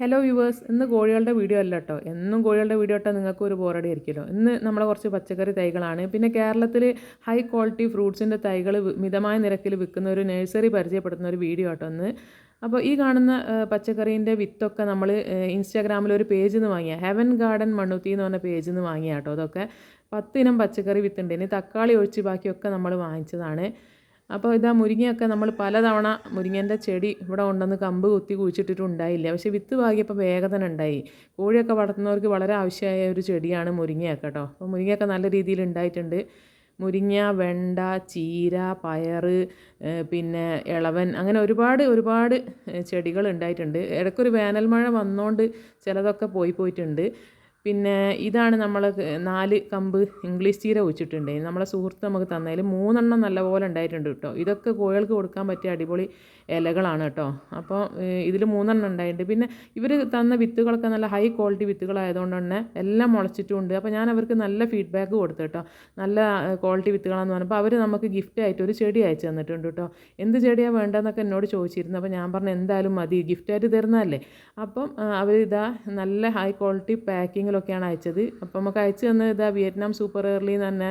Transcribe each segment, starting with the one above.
Hello viewers ഇന്ന് കോഴികളുടെ video അല്ല കേട്ടോ എന്നും കോഴികളുടെ വീഡിയോ ഇട്ടാൽ നിങ്ങൾക്ക് ഒരു ബോറടി ആയിരിക്കുമല്ലോ. ഇന്ന് നമ്മൾ കുറച്ച് പച്ചക്കറി തൈകളാണ്. പിന്നെ കേരളത്തിൽ ഹൈ ക്വാളിറ്റി ഫ്രൂട്ട്സിന്റെ തൈകൾ മിതമായ നിരക്കിൽ വിൽക്കുന്ന ഒരു നഴ്സറി പരിചയപ്പെടുത്തുന്ന ഒരു വീഡിയോ കേട്ടോ ഇന്ന്. അപ്പോൾ ഈ കാണുന്ന പച്ചക്കറീന്റെ വിത്തൊക്കെ നമ്മൾ ഇൻസ്റ്റാഗ്രാമിൽ ഒരു പേജിൽ നിന്ന് വാങ്ങിയ. ഹെവൻ ഗാർഡൻ മണ്ണുത്തി എന്ന് പറഞ്ഞ പേജിൽ നിന്ന് വാങ്ങിയ കേട്ടോ അതൊക്കെ പത്തിനം പച്ചക്കറി വിത്തുണ്ട്. ഇനി തക്കാളി ഒഴിച്ച് ബാക്കിയൊക്കെ നമ്മൾ വാങ്ങിച്ചതാണ്. അപ്പോൾ ഇതാ മുരിങ്ങയൊക്കെ നമ്മൾ പലതവണ മുരിങ്ങേന്റെ ചെടി ഇവിടെ ഉണ്ടെന്ന് കമ്പ് കുത്തി കുഴിച്ചിട്ടിട്ടുണ്ടായില്ല. പക്ഷേ വിത്ത് പാകിയപ്പോൾ വേഗം തന്നെ ഉണ്ടായി. കോഴിയൊക്കെ വളർത്തുന്നവർക്ക് വളരെ ആവശ്യമായ ഒരു ചെടിയാണ് മുരിങ്ങയൊക്കെ കേട്ടോ. അപ്പോൾ മുരിങ്ങയൊക്കെ നല്ല രീതിയിൽ ഉണ്ടായിട്ടുണ്ട്. മുരിങ്ങ വെണ്ട ചീര പയർ പിന്നെ ഇളവൻ അങ്ങനെ ഒരുപാട് ഒരുപാട് ചെടികൾ ഉണ്ടായിട്ടുണ്ട്. ഇടയ്ക്കൊരു വേനൽ മഴ വന്നുകൊണ്ട് ചിലതൊക്കെ പോയി പോയിട്ടുണ്ട്. പിന്നെ ഇതാണ് നമ്മൾ നാല് കമ്പ് ഇംഗ്ലീഷ് ചീര വെച്ചിട്ടുണ്ട് നമ്മളെ സുഹൃത്ത് നമുക്ക് തന്നതിൽ മൂന്നെണ്ണം നല്ലപോലെ ഉണ്ടായിട്ടുണ്ട് കേട്ടോ. ഇതൊക്കെ കോഴികൾക്ക് കൊടുക്കാൻ പറ്റിയ അടിപൊളി ഇലകളാണ് കേട്ടോ. അപ്പോൾ ഇതിൽ മൂന്നെണ്ണം ഉണ്ടായിട്ടുണ്ട്. പിന്നെ ഇവർ തന്ന വിത്തുകളൊക്കെ നല്ല ഹൈ ക്വാളിറ്റി വിത്തുകളായതുകൊണ്ട് തന്നെ എല്ലാം മുളച്ചിട്ടുമുണ്ട് അപ്പോൾ ഞാൻ അവർക്ക് നല്ല ഫീഡ്ബാക്ക് കൊടുത്തു കേട്ടോ. നല്ല ക്വാളിറ്റി വിത്തുകളാണെന്ന് പറഞ്ഞപ്പോൾ അവർ നമുക്ക് ഗിഫ്റ്റ് ആയിട്ട് ഒരു ചെടി അയച്ചു തന്നിട്ടുണ്ട് കേട്ടോ. എന്ത് ചെടിയാണ് വേണ്ടതെന്നൊക്കെ എന്നോട് ചോദിച്ചിരുന്നു. അപ്പോൾ ഞാൻ പറഞ്ഞു എന്തായാലും മതി. ഗിഫ്റ്റായിട്ട് തരുന്നതല്ലേ? അപ്പം അവർ ഇതാ നല്ല ഹൈ ക്വാളിറ്റി പാക്കിങ്ങിലൊക്കെയാണ് അയച്ചത്. അപ്പോൾ നമുക്ക് അയച്ചു തന്ന ഇതാ വിയറ്റ്നാം സൂപ്പർ എയർലി എന്ന് തന്നെ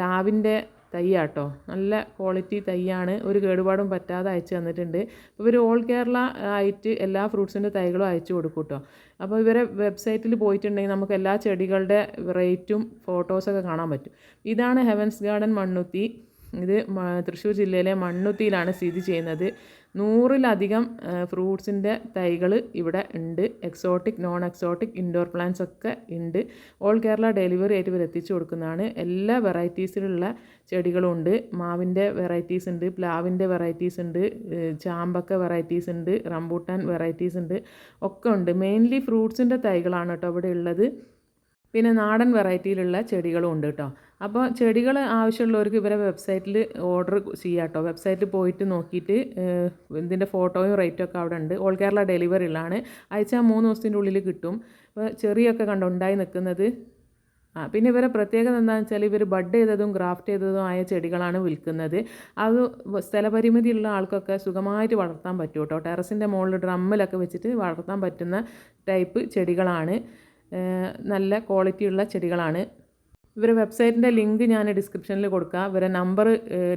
ലാവിന്റെ തൈയാട്ടോ നല്ല ക്വാളിറ്റി തൈയാണ്. ഒരു കേടുപാടും പറ്റാതെ അയച്ചു തന്നിട്ടുണ്ട്. ഇവർ ഓൾ കേരള ആയിട്ട് എല്ലാ ഫ്രൂട്ട്സിന്റെ തൈകളും അയച്ചു കൊടുക്കും കേട്ടോ. അപ്പോൾ ഇവരെ വെബ്സൈറ്റിൽ പോയിട്ടുണ്ടെങ്കിൽ നമുക്ക് എല്ലാ ചെടികളുടെ റേറ്റും ഫോട്ടോസൊക്കെ കാണാൻ പറ്റും. ഇതാണ് ഹെവൻസ് ഗാർഡൻ മണ്ണുത്തി. ഇത് തൃശ്ശൂർ ജില്ലയിലെ മണ്ണുത്തിയിലാണ് സ്ഥിതി ചെയ്യുന്നത്. നൂറിലധികം ഫ്രൂട്ട്സിന്റെ തൈകൾ ഇവിടെ ഉണ്ട്. Exotic non exotic indoor plants ഒക്കെ ഉണ്ട്. ഓൾ കേരള ഡെലിവറി ആയിട്ട് ഇവർ എത്തിച്ചു കൊടുക്കുന്നതാണ്. എല്ലാ വെറൈറ്റീസിലുള്ള ചെടികളും ഉണ്ട്. മാവിന്റെ വെറൈറ്റീസ് ഉണ്ട് പ്ലാവിന്റെ വെറൈറ്റീസ് ഉണ്ട് ചാമ്പക്ക വെറൈറ്റീസ് ഉണ്ട് റംബൂട്ടാൻ വെറൈറ്റീസ് ഉണ്ട് ഒക്കെ ഉണ്ട്. മെയിൻലി ഫ്രൂട്ട്സിന്റെ തൈകളാണ് കേട്ടോ ഇവിടെ ഉള്ളത്. പിന്നെ നാടൻ വെറൈറ്റിയിലുള്ള ചെടികളും ഉണ്ട് കേട്ടോ. അപ്പോൾ ചെടികൾ ആവശ്യമുള്ളവർക്ക് ഇവരെ വെബ്സൈറ്റിൽ ഓർഡർ ചെയ്യാം കേട്ടോ വെബ്സൈറ്റിൽ പോയിട്ട് നോക്കിയിട്ട് ഇതിന്റെ ഫോട്ടോയും റേറ്റും ഒക്കെ അവിടെ ഉണ്ട്. ഓൾ കേരള ഡെലിവറിയിലാണ്. അയച്ചാൽ മൂന്ന് ദിവസത്തിന്റെ ഉള്ളിൽ കിട്ടും. അപ്പോൾ ചെറിയൊക്കെ കണ്ടോ ഉണ്ടായി നിൽക്കുന്നത്. ആ പിന്നെ ഇവരെ പ്രത്യേകത എന്താണെന്ന് വെച്ചാൽ ഇവർ ബഡ് ചെയ്തതും ഗ്രാഫ്റ്റ് ചെയ്തതും ആയ ചെടികളാണ് വിൽക്കുന്നത്. അത് സ്ഥലപരിമിതിയുള്ള ആൾക്കൊക്കെ സുഖമായിട്ട് വളർത്താൻ പറ്റും കേട്ടോ. ടെറസിന്റെ മുകളിൽ ഡ്രമ്മിലൊക്കെ വെച്ചിട്ട് വളർത്താൻ പറ്റുന്ന ടൈപ്പ് ചെടികളാണ്. നല്ല ക്വാളിറ്റിയുള്ള ചെടികളാണ്. ഇവരെ വെബ്സൈറ്റിന്റെ ലിങ്ക് ഞാൻ ഡിസ്ക്രിപ്ഷനിൽ കൊടുക്കാം. ഇവരെ നമ്പർ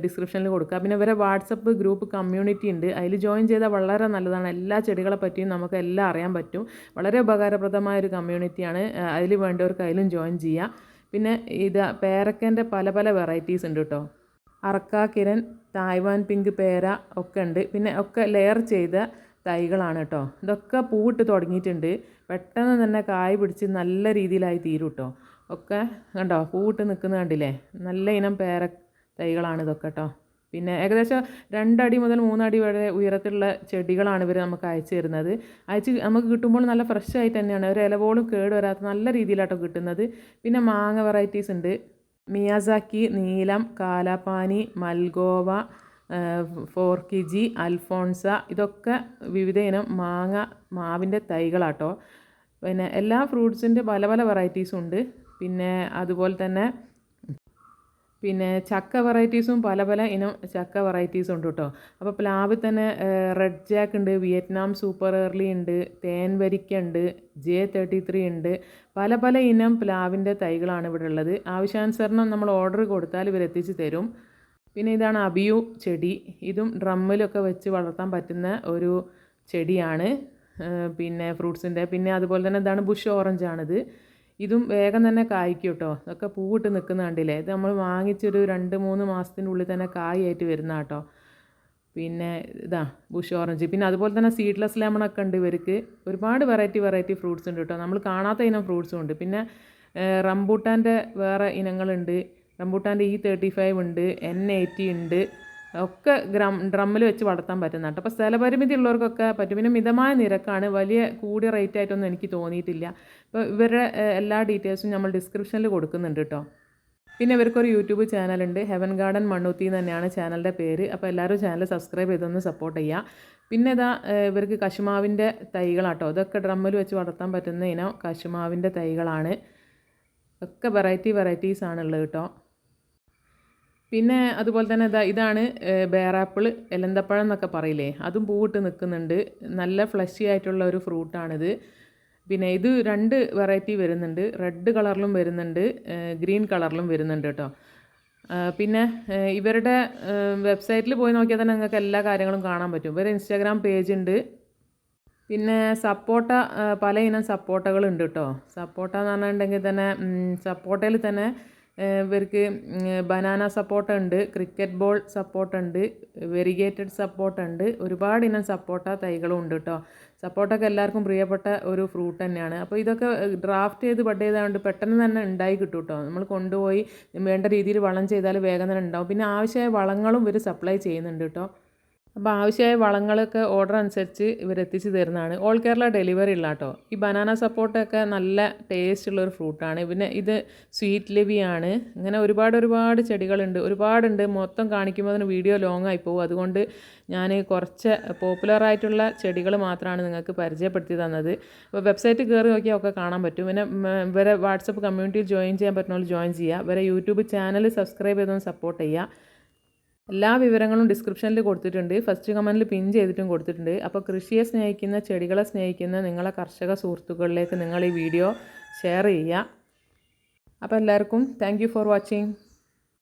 ഡിസ്ക്രിപ്ഷനിൽ കൊടുക്കുക പിന്നെ ഇവരെ വാട്സപ്പ് ഗ്രൂപ്പ് കമ്മ്യൂണിറ്റി ഉണ്ട്. അതിൽ ജോയിൻ ചെയ്താൽ വളരെ നല്ലതാണ്. എല്ലാ ചെടികളെ പറ്റിയും നമുക്ക് എല്ലാം അറിയാൻ പറ്റും. വളരെ ഉപകാരപ്രദമായ ഒരു കമ്മ്യൂണിറ്റിയാണ്. അതിൽ വേണ്ടവർക്ക് അതിലും ജോയിൻ ചെയ്യാം. പിന്നെ ഇത് പേരക്കന്റെ പല പല വെറൈറ്റീസ് ഉണ്ട് കേട്ടോ. അറക്കാ കിരൺ തായ്വാൻ പിങ്ക് പേര ഒക്കെ ഉണ്ട്. പിന്നെ ഒക്കെ ലെയർ ചെയ്ത തൈകളാണ് കേട്ടോ. ഇതൊക്കെ പൂവിട്ട് തുടങ്ങിയിട്ടുണ്ട്. പെട്ടെന്ന് തന്നെ കായ് പിടിച്ച് നല്ല രീതിയിലായി തീരും കേട്ടോ. ഒക്കെ കണ്ടോ? പൂവിട്ട് നിൽക്കുന്ന കണ്ടില്ലേ? നല്ല ഇനം പേര തൈകളാണ് ഇതൊക്കെ കേട്ടോ. പിന്നെ ഏകദേശം രണ്ടടി മുതൽ മൂന്നടി വരെ ഉയരത്തിലുള്ള ചെടികളാണ് ഇവർ നമുക്ക് അയച്ചു തരുന്നത്. അയച്ച് നമുക്ക് കിട്ടുമ്പോൾ നല്ല ഫ്രഷ് ആയിട്ട് തന്നെയാണ്. ഒരു ഇല പോലും കേട് വരാത്ത നല്ല രീതിയിലാട്ടോ കിട്ടുന്നത്. പിന്നെ മാങ്ങ വെറൈറ്റീസ് ഉണ്ട്. മിയാസാക്കി നീലം കാലാപ്പാനി മൽഗോവ ഫോർക്കിജി അൽഫോൺസ ഇതൊക്കെ വിവിധ ഇനം മാങ്ങ മാവിന്റെ തൈകളാട്ടോ. പിന്നെ എല്ലാ ഫ്രൂട്ട്സിന്റെ പല പല വെറൈറ്റീസും ഉണ്ട്. പിന്നെ അതുപോലെ തന്നെ പിന്നെ ചക്ക വെറൈറ്റീസും പല പല ഇനം ചക്ക വെറൈറ്റീസും ഉണ്ട് കേട്ടോ. അപ്പോൾ പ്ലാവിൽ തന്നെ റെഡ് ജാക്ക് ഉണ്ട് വിയറ്റ്നാം സൂപ്പർ ഏർലി ഉണ്ട് തേൻ വരിക്ക ഉണ്ട് ജെ തേർട്ടി ത്രീ ഉണ്ട്. പല പല ഇനം പ്ലാവിന്റെ തൈകളാണ് ഇവിടെ ഉള്ളത്. ആവശ്യാനുസരണം നമ്മൾ ഓർഡർ കൊടുത്താൽ ഇവരെത്തിച്ച് തരും. പിന്നെ ഇതാണ് അബിയു ചെടി. ഇതും ഡ്രമ്മിലൊക്കെ വെച്ച് വളർത്താൻ പറ്റുന്ന ഒരു ചെടിയാണ്. പിന്നെ ഫ്രൂട്ട്സിന്റെ പിന്നെ അതുപോലെ തന്നെ ഇതാണ് ബുഷ് ഓറഞ്ച് ആണിത് ഇതും വേഗം തന്നെ കായ്ക്കും കേട്ടോ ഇതൊക്കെ പൂവിട്ട് നിൽക്കുന്ന കണ്ടില്ലേ? ഇത് നമ്മൾ വാങ്ങിച്ചൊരു രണ്ട് മൂന്ന് മാസത്തിനുള്ളിൽ തന്നെ കായായിട്ട് വരുന്ന കേട്ടോ പിന്നെ ഇതാ ബുഷ് ഓറഞ്ച്. പിന്നെ അതുപോലെ തന്നെ സീഡ്ലെസ് ലെമണൊക്കെ ഉണ്ട് ഇവർക്ക്. ഒരുപാട് വെറൈറ്റി വെറൈറ്റി ഫ്രൂട്ട്സ് ഉണ്ട് കേട്ടോ. നമ്മൾ കാണാത്ത ഇനം ഫ്രൂട്ട്സും ഉണ്ട്. പിന്നെ റംബൂട്ടാന്റെ വേറെ ഇനങ്ങളുണ്ട്. റംബൂട്ടാന്റെ ഇ തേർട്ടി ഫൈവ് ഉണ്ട് എൻ എയ്റ്റി ഉണ്ട്. ഒക്കെ ഗ്രം ഡ്രമ്മിൽ വെച്ച് വളർത്താൻ പറ്റുന്ന കേട്ടോ അപ്പോൾ സ്ഥലപരിമിതി ഉള്ളവർക്കൊക്കെ പറ്റും. പിന്നെ മിതമായ നിരക്കാണ്. വലിയ കൂടിയ റേറ്റ് ആയിട്ടൊന്നും എനിക്ക് തോന്നിയിട്ടില്ല. അപ്പോൾ ഇവരുടെ എല്ലാ ഡീറ്റെയിൽസും നമ്മൾ ഡിസ്ക്രിപ്ഷനിൽ കൊടുക്കുന്നുണ്ട് കേട്ടോ പിന്നെ ഇവർക്കൊരു യൂട്യൂബ് ചാനലുണ്ട്. ഹെവൻ ഗാർഡൻ മണ്ണൂത്തി തന്നെയാണ് ചാനലിന്റെ പേര്. അപ്പോൾ എല്ലാവരും ചാനൽ സബ്സ്ക്രൈബ് ചെയ്തൊന്ന് സപ്പോർട്ട് ചെയ്യുക പിന്നെ ഇതാ ഇവർക്ക് കശുമാവിന്റെ തൈകളാട്ടോ. അതൊക്കെ ഡ്രമ്മിൽ വെച്ച് വളർത്താൻ പറ്റുന്ന ഇനം കശുമാവിന്റെ തൈകളാണ്. ഒക്കെ വെറൈറ്റി വെറൈറ്റീസ് ആണുള്ളത് കേട്ടോ പിന്നെ അതുപോലെ തന്നെ ഇതാ ഇതാണ് ബേറാപ്പിൾ എലന്തപ്പഴം എന്നൊക്കെ പറയില്ലേ? അതും പൂവിട്ട് നിൽക്കുന്നുണ്ട്. നല്ല ഫ്ലഷി ആയിട്ടുള്ള ഒരു ഫ്രൂട്ടാണിത് പിന്നെ ഇത് രണ്ട് വെറൈറ്റി വരുന്നുണ്ട്. റെഡ് കളറിലും വരുന്നുണ്ട്. ഗ്രീൻ കളറിലും വരുന്നുണ്ട് കേട്ടോ. പിന്നെ ഇവരുടെ വെബ്സൈറ്റിൽ പോയി നോക്കിയാൽ തന്നെ നിങ്ങൾക്ക് എല്ലാ കാര്യങ്ങളും കാണാൻ പറ്റും. ഇവരുടെ ഇൻസ്റ്റാഗ്രാം പേജ് ഉണ്ട്. പിന്നെ സപ്പോട്ട പല ഇനം സപ്പോട്ടകളുണ്ട് കേട്ടോ. സപ്പോട്ട എന്ന് പറഞ്ഞിട്ടുണ്ടെങ്കിൽ തന്നെ സപ്പോട്ടയിൽ തന്നെ ഇവർക്ക് ബനാന സപ്പോട്ട ഉണ്ട് ക്രിക്കറ്റ് ബോൾ സപ്പോട്ട ഉണ്ട് വെരിഗേറ്റഡ് സപ്പോട്ട ഉണ്ട് ഒരുപാട് ഇനം സപ്പോട്ട തൈകളും ഉണ്ട് കേട്ടോ സപ്പോർട്ടൊക്കെ എല്ലാവർക്കും പ്രിയപ്പെട്ട ഒരു ഫ്രൂട്ട് തന്നെയാണ്. അപ്പോൾ ഇതൊക്കെ ഡ്രാഫ്റ്റ് ചെയ്ത് ബഡ് ചെയ്തതുകൊണ്ട് പെട്ടെന്ന് തന്നെ ഉണ്ടായി കിട്ടും കേട്ടോ നമ്മൾ കൊണ്ടുപോയി വേണ്ട രീതിയിൽ വളം ചെയ്താൽ വേഗം തന്നെ ഉണ്ടാവും. പിന്നെ ആവശ്യമായ വളങ്ങളും ഇവർ സപ്ലൈ ചെയ്യുന്നുണ്ട് കേട്ടോ അപ്പോൾ ആവശ്യമായ വളങ്ങളൊക്കെ ഓർഡർ അനുസരിച്ച് ഇവരെത്തിച്ച് തരുന്നതാണ്. ഓൾ കേരള ഡെലിവറി ഉള്ള കേട്ടോ. ഈ ബനാന സപ്പോർട്ടൊക്കെ നല്ല ടേസ്റ്റ് ഉള്ള ഒരു ഫ്രൂട്ടാണ് പിന്നെ ഇത് സ്വീറ്റ് ലിവിയാണ് ഇങ്ങനെ ഒരുപാട് ഒരുപാട് ചെടികളുണ്ട്. ഒരുപാടുണ്ട്. മൊത്തം കാണിക്കുമ്പോൾ അതിന് വീഡിയോ ലോങ് ആയി പോകും. അതുകൊണ്ട് ഞാൻ കുറച്ച് പോപ്പുലർ ആയിട്ടുള്ള ചെടികൾ മാത്രമാണ് നിങ്ങൾക്ക് പരിചയപ്പെടുത്തി തന്നത്. അപ്പോൾ വെബ്സൈറ്റ് കയറി നോക്കിയാൽ ഒക്കെ കാണാൻ പറ്റും. പിന്നെ ഇവരെ വാട്സപ്പ് കമ്മ്യൂണിറ്റിയിൽ ജോയിൻ ചെയ്യാൻ പറ്റുന്നവർ ജോയിൻ ചെയ്യുക. ഇവരെ യൂട്യൂബ് ചാനൽ സബ്സ്ക്രൈബ് ചെയ്തൊന്ന് സപ്പോർട്ട് ചെയ്യുക. എല്ലാ വിവരങ്ങളും ഡിസ്ക്രിപ്ഷനിൽ കൊടുത്തിട്ടുണ്ട്. ഫസ്റ്റ് കമന്റിൽ പിൻ ചെയ്തിട്ടും കൊടുത്തിട്ടുണ്ട്. അപ്പോൾ കൃഷിയെ സ്നേഹിക്കുന്ന ചെടികളെ സ്നേഹിക്കുന്ന നിങ്ങളെ കർഷക സുഹൃത്തുക്കളിലേക്ക് നിങ്ങൾ ഈ വീഡിയോ ഷെയർ ചെയ്യുക. അപ്പോൾ എല്ലാവർക്കും താങ്ക് ഫോർ വാച്ചിങ്